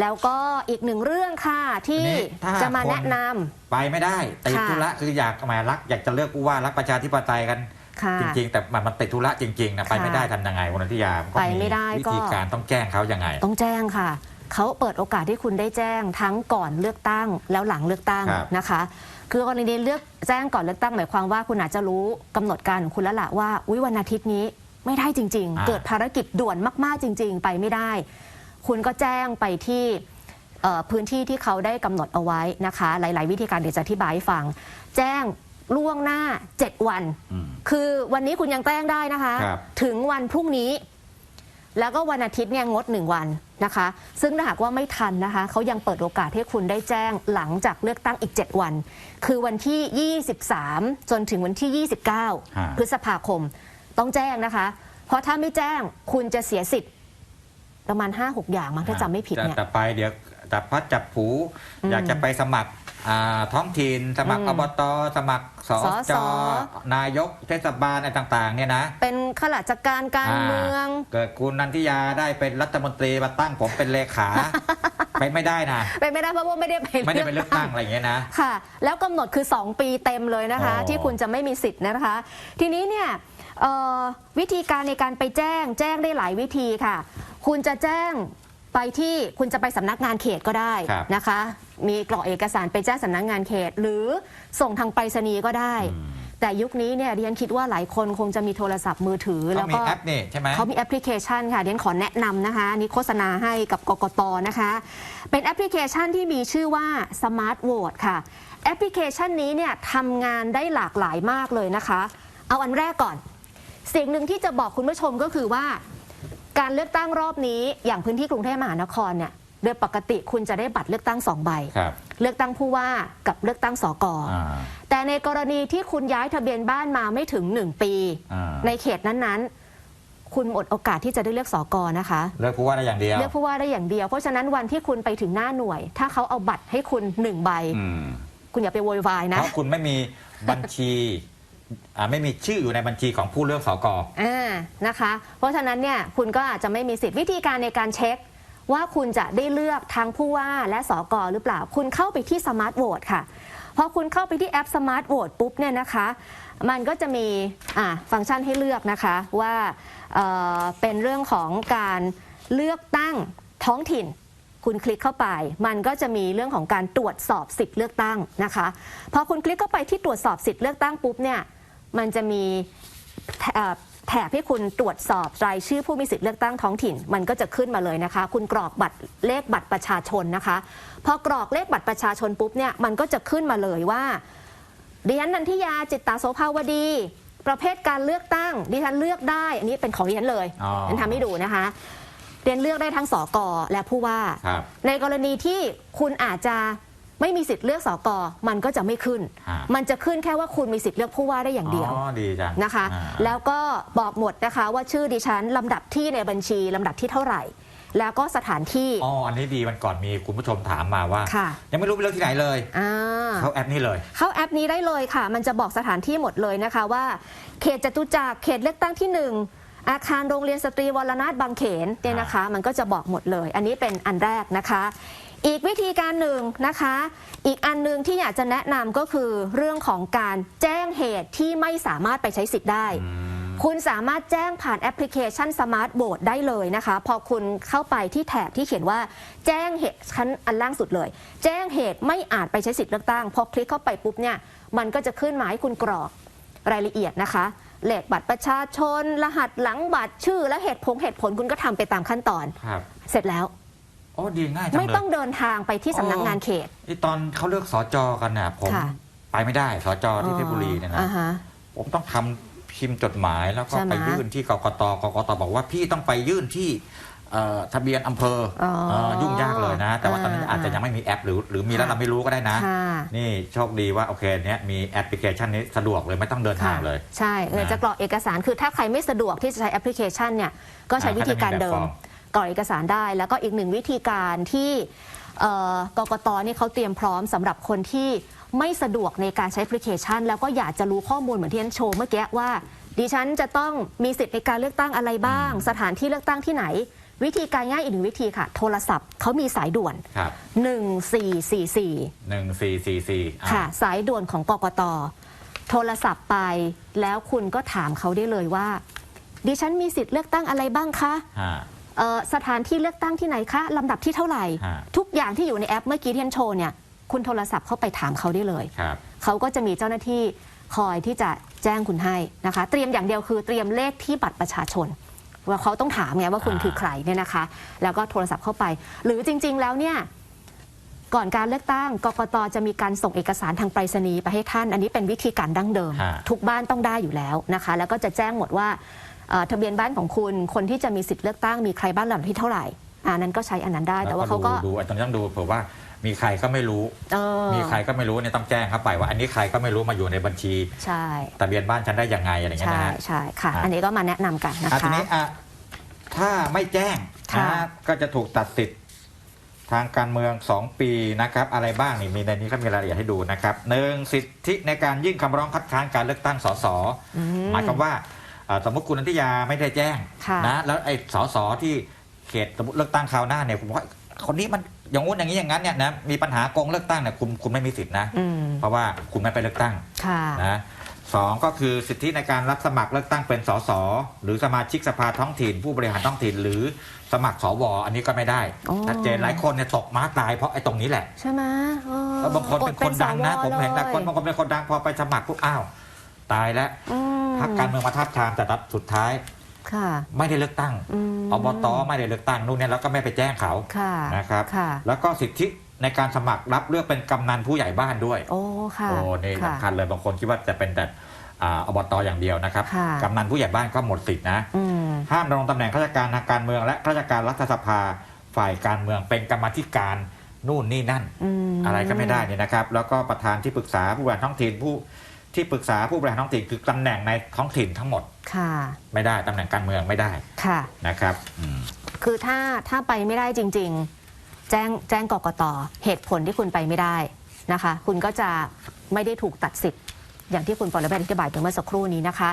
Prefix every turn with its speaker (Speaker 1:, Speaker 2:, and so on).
Speaker 1: แล้วก็อีกหนึ่งเรื่องค่ะที่
Speaker 2: ทีนี้ถ้า
Speaker 1: จะมา
Speaker 2: คน
Speaker 1: แนะนำ
Speaker 2: ไปไม่ได้ติด
Speaker 1: ค่ะ
Speaker 2: ธุระคืออยากแหมรัก อยากจะเลือกผู้ว่ารักประชาธิปไตยกัน
Speaker 1: ค่ะ
Speaker 2: จริงๆ แต่มันมันติดธุระจริงๆนะไป
Speaker 1: ค่ะ
Speaker 2: ไม่ได้ทำยังไงคุณอธิยามนก็
Speaker 1: ไปไม่ได้
Speaker 2: วิ
Speaker 1: ก็
Speaker 2: ธีการต้องแจ้งเขายังไง
Speaker 1: ต้องแจ้งค่ะ เขาเปิดโอกาสที่คุณได้แจ้งทั้งก่อนเลือกตั้งแล้วหลังเลือกตั้ง
Speaker 2: ครับ
Speaker 1: นะคะ คือกรณีเลือกแจ้งก่อนเลือกตั้งหมายความว่าคุณอาจจะรู้กำหนดการของคุณแล้วล่ะว่า อุ้ยวันอาทิตย์นี้ไม่ได้จริง ๆ เกิดภารกิจด่วนมากๆจริง ๆ ไปไม่ได้ คุณก็แจ้งไปที่เอ่อพื้นที่ที่เขาได้กำหนดเอาไว้นะคะ หลาย ๆ วิธีการเดี๋ยวจะอธิบายให้ฟัง แจ้งล่วงหน้า 7 วัน
Speaker 2: อืม
Speaker 1: คือวันนี้คุณยังแจ้งได้นะคะ
Speaker 2: ครับ
Speaker 1: ถึงวันพรุ่งนี้ แล้วก็วันอาทิตย์เนี่ยงด1วันนะคะ ซึ่งถ้าหากว่าไม่ทันนะคะ เขายังเปิดโอกาสให้คุณได้แจ้งหลังจากเลือกตั้งอีก 7 วัน คือวันที่ 23 จนถึงวันที่ 29 พฤษภาคม ต้องแจ้งนะคะ เพราะถ้าไม่แจ้งคุณจะเสียสิทธิ์ ประมาณ 5-6 อย่างมั้งถ้าจำไม่ผิดเนี่ย
Speaker 2: แต่ไปเดี๋ยวจับพัดจับผู
Speaker 1: อืม
Speaker 2: อยากจะไปสมัครอ่าท้องถิ่นสมัคร
Speaker 1: อื
Speaker 2: อ
Speaker 1: ม
Speaker 2: บตสมัครส
Speaker 1: ส
Speaker 2: จ
Speaker 1: ส
Speaker 2: นายกเทศบาลอะไรต่างๆเนี่ยนะ
Speaker 1: เป็นข้าราชการการเมือง
Speaker 2: เกิดคุณนันทิยาได้เป็นรัฐมนตรีมาตั้งผมเป็นเลขา ไปไม่ได้นะ
Speaker 1: เป็นไม่ได้เพราะว่าไม่ได้ไป
Speaker 2: ไม่ได้เป็นเลือกตั้งอะไรอย่างเงี้ยนะ
Speaker 1: ค่ะ แล้วกำหนดคือ 2 ปีเต็มเลยนะคะ
Speaker 2: อ๋อ
Speaker 1: ที่คุณจะไม่มีสิทธิ์นะคะ ทีนี้เนี่ยเอ่อวิธีการในการไปแจ้งแจ้งได้หลายวิธีค่ะ คุณจะแจ้งไปที่คุณจะไปสำนักงานเขตก็ได้
Speaker 2: ครับ
Speaker 1: นะคะ มีกรอกเอกสารไปแจ้งสำนักงานเขต หรือส่งทางไปรษณีย์ก็ได้
Speaker 2: อืม
Speaker 1: แต่ยุคนี้เนี่ยดิฉันคิดว่าหลายคนคงจะมีโทรศัพท์มือถือ
Speaker 2: เขา
Speaker 1: แล้ว
Speaker 2: มี
Speaker 1: ก็
Speaker 2: แอปนี่ใช่ไหม
Speaker 1: เขามีแอปพลิเคชันค่ะเดียนขอแนะนำนะคะอันนี่โฆษณาให้กับกกตนะคะ เป็นแอปพลิเคชันที่มีชื่อว่า Smart Vote ค่ะ แอปพลิเคชันนี้เนี่ยทำงานได้หลากหลายมากเลยนะคะ เอาอันแรกก่อน สิ่งหนึ่งที่จะบอกคุณผู้ชมก็คือว่า การเลือกตั้งรอบนี้อย่างพื้นที่กรุงเทพมหานครเนี่ยโดยปกติคุณจะได้บัตรเลือกตั้งสองใบ
Speaker 2: ครับ
Speaker 1: เลือกตั้งผู้ว่ากับเลือกตั้งสก
Speaker 2: อ่า
Speaker 1: แต่ในกรณีที่คุณย้ายทะเบียนบ้านมาไม่ถึงหนึ่งปี
Speaker 2: อ่า
Speaker 1: ในเขตนั้นๆ คุณหมดโอกาสที่จะได้เลือกสอกอนะคะ
Speaker 2: เลือกผู้ว่าได้อย่างเดียว
Speaker 1: เลือกผู้ว่าได้อย่างเดียว เพราะฉะนั้นวันที่คุณไปถึงหน้าหน่วย ถ้าเขาเอาบัตรให้คุณหนึ่งใบ
Speaker 2: อืม
Speaker 1: คุณอย่าไปโวยวาย
Speaker 2: เพ
Speaker 1: นะ
Speaker 2: ราะคุณไม่มีบัญชี อ่าไม่มีชื่ออยู่ในบัญชีของผู้เลือกสก
Speaker 1: อ่านะคะ เพราะฉะนั้นเนี่ยคุณก็อาจจะไม่มีสิทธิ์วิธีการในการเช็ค ว่าคุณจะได้เลือกทั้งผู้ว่าและสอกอหรือเปล่า คุณเข้าไปที่สมาร์ทโหวตค่ะพอคุณเข้าไปที่แอปสมาร์ทโหวตปุ๊บเนี่ยนะคะ มันก็จะมีอ่าฟังก์ชันให้เลือกนะคะว่าเเป็นเรื่องของการเลือกตั้งท้องถิ่นคุณคลิกเข้าไป มันก็จะมีเรื่องของการตรวจสอบสิทธิ์เลือกตั้งนะคะ พอคุณคลิกเข้าไปที่ตรวจสอบสิทธิ์เลือกตั้งปุ๊บเนี่ย มันจะมีเอ่อแถบให้คุณตรวจสอบรายชื่อผู้มีสิทธิ์เลือกตั้งท้องถิ่น มันก็จะขึ้นมาเลยนะคะ คุณกรอกบัตรเลขบัตรประชาชนนะคะ พอกรอกเลขบัตรประชาชนปุ๊บเนี่ยมันก็จะขึ้นมาเลยว่าดิฉันนันทิยาจิตตาโสภาวดี ประเภทการเลือกตั้งดิฉันเลือกได้ อันนี้เป็นของดิฉันเลย
Speaker 2: อ๋อ
Speaker 1: ฉันทำให้ดูนะคะเรียนเลือกได้ทั้งสกและผู้ว่า
Speaker 2: ครับ
Speaker 1: ในกรณีที่คุณอาจจะ ไม่มีสิทธิ์เลือกสกมันก็จะไม่ขึ้น
Speaker 2: อ่า
Speaker 1: มันจะขึ้นแค่ว่าคุณมีสิทธิ์เลือกผู้ว่าได้อย่างเดียว
Speaker 2: อ๋อดีจัง
Speaker 1: นะคะ
Speaker 2: อ่า
Speaker 1: แล้วก็บอกหมดนะคะว่าชื่อดิฉันลำดับที่ในบัญชีลำดับที่เท่าไหร่ แล้วก็สถานที่
Speaker 2: อ๋อ อันนี้ดีวันก่อนมีคุณผู้ชมถามมาว่า
Speaker 1: ค่ะ
Speaker 2: ยังไม่รู้ไปเลือกที่ไหนเลย
Speaker 1: อ่า
Speaker 2: เขาแอปนี้เลย
Speaker 1: เข้าแอปนี้ได้เลยค่ะ มันจะบอกสถานที่หมดเลยนะคะว่า เขตจตุจักรเขตเลือกตั้งที่หนึ่ง อาคารโรงเรียนสตรีวรนาถบางเขนเนี่ยนะคะ มันก็จะบอกหมดเลย อันนี้เป็นอันแรกนะคะ อีกวิธีการหนึ่งนะคะ อีกอันหนึ่งที่อยากจะแนะนำก็คือเรื่องของการแจ้งเหตุที่ไม่สามารถไปใช้สิทธิ์ได้ คุณสามารถแจ้งผ่านแอปพลิเคชันสมาร์ทโ o ดได้เลยนะคะ พอคุณเข้าไปที่แถบที่เขียนว่า แจ้งเหตุชั้นอันล่างสุดเลย แจ้งเหตุไม่อาจไปใช้สิทธิ์เลือกตั้งพอคลิกเข้าไปปุ๊บเนี่ยมันก็จะขึ้นมาให้คุณกรอกรายละเอียดนะคะ เลขบัตรประชาชน รหัสหลังบัตรชื่อ และเหตุผลเหตุผลคุณก็ทำไปตามขั้นตอน
Speaker 2: ครับ
Speaker 1: เสร็จแล้ว
Speaker 2: โอ้ดีง่ายจัง
Speaker 1: ไม่
Speaker 2: เล
Speaker 1: ต้อง
Speaker 2: ย
Speaker 1: เดินทางไปที่สำนักงานเขต
Speaker 2: ที่ตอนเขาเลือกสจกันน่ะผม
Speaker 1: ค่ะ
Speaker 2: ไปไม่ได้สจที่เพชรบุรีเนี่ยนะ
Speaker 1: อ่าฮะ
Speaker 2: ผมต้องทำพิมพ์จดหมายแล้วก็
Speaker 1: ใช่ไหม
Speaker 2: ไปยื่นที่กกตกกตบอกว่าพี่ต้องไปยื่นที่เอ่อ ทะเบียนอำเภออ
Speaker 1: อ
Speaker 2: เอ่อยุ่งยากเลยนะ แต่ว่าตอนนั้น
Speaker 1: อ่า
Speaker 2: อาจจะยังไม่มีแอป หรือหรือมีแล้ว
Speaker 1: ค่ะ
Speaker 2: เราไม่รู้ก็ได้นะ
Speaker 1: ค่ะ
Speaker 2: นี่โชคดีว่าโอเคเนี้ยมีแอปพลิเคชันนี้สะดวกเลยไม่ต้องเดินทางเลย
Speaker 1: ใช่เออ
Speaker 2: นะ
Speaker 1: จะกรอกเอกสารคือถ้าใครไม่สะดวกที่จะใช้แอปพลิเคชันเนี่ยก็ใช้
Speaker 2: อ่า
Speaker 1: วิธีการเดิ
Speaker 2: ก็จะ
Speaker 1: ม
Speaker 2: มีแบบฟอร์ม
Speaker 1: กรอกเอกสารได้ แล้วก็อีกหนึ่งวิธีการที่เอ่อกกตนี่เขาเตรียมพร้อมสำหรับคนที่ไม่สะดวกในการใช้แอปพลิเคชัน แล้วก็อยากจะรู้ข้อมูลเหมือนที่ฉันโชว์เมื่อกี้ว่าดิฉันจะต้องมีสิทธิ์ในการเลือกตั้งอะไรบ้าง สถานที่เลือกตั้งที่ไหน วิธีการง่ายอีกหนึ่งวิธีค่ะ โทรศัพท์เขามีสายด่วน
Speaker 2: ครับ
Speaker 1: 1444
Speaker 2: หนึ่งสี่สี่สี่
Speaker 1: ค่ะ สายด่วนของกกต โทรศัพท์ไป แล้วคุณก็ถามเขาได้เลยว่า ดิฉันมีสิทธิ์เลือกตั้งอะไรบ้างคะ
Speaker 2: ฮะ
Speaker 1: เอ่อสถานที่เลือกตั้งที่ไหนคะลำดับที่เท่าไหร่
Speaker 2: ฮะ
Speaker 1: ทุกอย่างที่อยู่ในแอปเมื่อกี้ที่ฉันโชว์เนี่ยคุณโทรศัพท์เข้าไปถามเขาได้เลย
Speaker 2: ครับ
Speaker 1: เขาก็จะมีเจ้าหน้าที่คอยที่จะแจ้งคุณให้นะคะ เตรียมอย่างเดียวคือเตรียมเลขที่บัตรประชาชน ว่าเขาต้องถามไงว่าคุณ
Speaker 2: อ่า
Speaker 1: คือใครเนี่ยนะคะ แล้วก็โทรศัพท์เข้าไป หรือจริง ๆ แล้วเนี่ยก่อนการเลือกตั้งกกตจะมีการส่งเอกสารทางไปรษณีย์ไปให้ท่าน อันนี้เป็นวิธีการดั้งเดิม
Speaker 2: ฮะ
Speaker 1: ทุกบ้านต้องได้อยู่แล้วนะคะ แล้วก็จะแจ้งหมดว่าเอ่อทะเบียนบ้านของคุณคนที่จะมีสิทธิ์เลือกตั้งมีใครบ้านลำดับที่เท่าไหร่อันนั้นก็ใช้อันนั้นได้แต่ว่าเขาก็
Speaker 2: ดูดูไอ้ตรงนี้ต้องดูเผื่อว่า มีใครก็ไม่รู้
Speaker 1: เออ
Speaker 2: มีใครก็ไม่รู้เนี่ยต้องแจ้งเข้าไปว่า อันนี้ใครก็ไม่รู้มาอยู่ในบัญชี
Speaker 1: ใช่
Speaker 2: ทะเบียนบ้านฉันได้ยังไงอะไรอย่างเงี้ย
Speaker 1: ใช่
Speaker 2: นะฮะ
Speaker 1: ใช่ค่ะ
Speaker 2: อะ
Speaker 1: อันนี้ก็มาแนะนำกันนะ
Speaker 2: อะที
Speaker 1: คะ
Speaker 2: นี้อะถ้าไม่แจ้ง
Speaker 1: ค่ะ
Speaker 2: นะก็จะถูกตัดสิทธิ์ทางการเมือง 2 ปีนะครับ อะไรบ้างนี่มีในนี้ก็มีรายละเอียดให้ดูนะครับหนึ่งสิทธิในการยื่นคำร้องคัดค้านการเลือกตั้งสส
Speaker 1: อืม
Speaker 2: หมายความว่าอ่าสมมติคุณนันทิยาไม่ได้แจ้ง
Speaker 1: ค่ะ
Speaker 2: นะแล้วไอ้สสที่เขตสมมติเลือกตั้งคราวหน้าเนี่ยผมว่าคนนี้มัน อย่างงู้นอย่างนี้อย่างนั้นเนี่ยนะมีปัญหาโกงเลือกตั้งเนี่ยคุณคุณไม่มีสิทธินะ
Speaker 1: อืม
Speaker 2: เพราะว่าคุณไม่ไปเลือกตั้ง
Speaker 1: ค่ะ
Speaker 2: นะสองก็คือสิทธิในการรับสมัครเลือกตั้งเป็นสสหรือสมาชิกสภาท้องถิ่น ผู้บริหารท้องถิ่น หรือสมัครสวอันนี้ก็ไม่ได้
Speaker 1: อ๋อ
Speaker 2: ชัดเจนหลายคนเนี่ยตกม้าตายเพราะไอ้ตรงนี้แหละ
Speaker 1: ใช่ไหมเออ
Speaker 2: แล้วบางคนเป็นคนดังนะ
Speaker 1: อ
Speaker 2: ผมเห็นแต่คน
Speaker 1: ลย
Speaker 2: บางคนเป็นคนดังพอไปสมัครปุ๊บอ้าว ตายแล้ว
Speaker 1: อืม
Speaker 2: พรรคการเมืองมาทับทามแต่สุดท้าย
Speaker 1: ค่ะ
Speaker 2: ไม่ได้เลือกตั้ง
Speaker 1: อืม
Speaker 2: อบตไม่ได้เลือกตั้งนู่นเนี่ยแล้วก็ไม่ไปแจ้งเขา
Speaker 1: ค่ะ
Speaker 2: นะครับ
Speaker 1: ค่ะ
Speaker 2: แล้วก็สิทธิในการสมัครรับเลือกเป็นกำนันผู้ใหญ่บ้านด้วย
Speaker 1: โอ้ค่ะ
Speaker 2: โอ้นี่
Speaker 1: ค่ะ
Speaker 2: สำคัญเลยบางคนคิดว่าจะเป็นแต่อ่าอบตอย่างเดียวนะครับ
Speaker 1: ค่ะ
Speaker 2: กำนันผู้ใหญ่บ้านก็หมดสิทธินะ
Speaker 1: อืม
Speaker 2: ห้ามดำรงตำแหน่งข้าราชการทางการเมือง และข้าราชการรัฐสภาฝ่ายการเมืองเป็นกรรมาธิการนู่นนี่นั่น
Speaker 1: อืม
Speaker 2: อะไรก็ไม่ได้นี่นะครับ แล้วก็ประธานที่ปรึกษาผู้บริหารท้องถิ่นผู้ ที่ปรึกษาผู้บริหารท้องถิ่นคือตำแหน่งในท้องถิ่นทั้งหมด
Speaker 1: ค่ะ
Speaker 2: ไม่ได้ตำแหน่งการเมืองไม่ได้
Speaker 1: ค่ะ
Speaker 2: นะครับอืม
Speaker 1: คือถ้าถ้าไปไม่ได้จริง ๆ แจ้งแจ้งกกตเหตุผลที่คุณไปไม่ได้นะคะ คุณก็จะไม่ได้ถูกตัดสิทธิ์อย่างที่คุณปรเมศอธิบายไปเมื่อสักครู่นี้นะคะ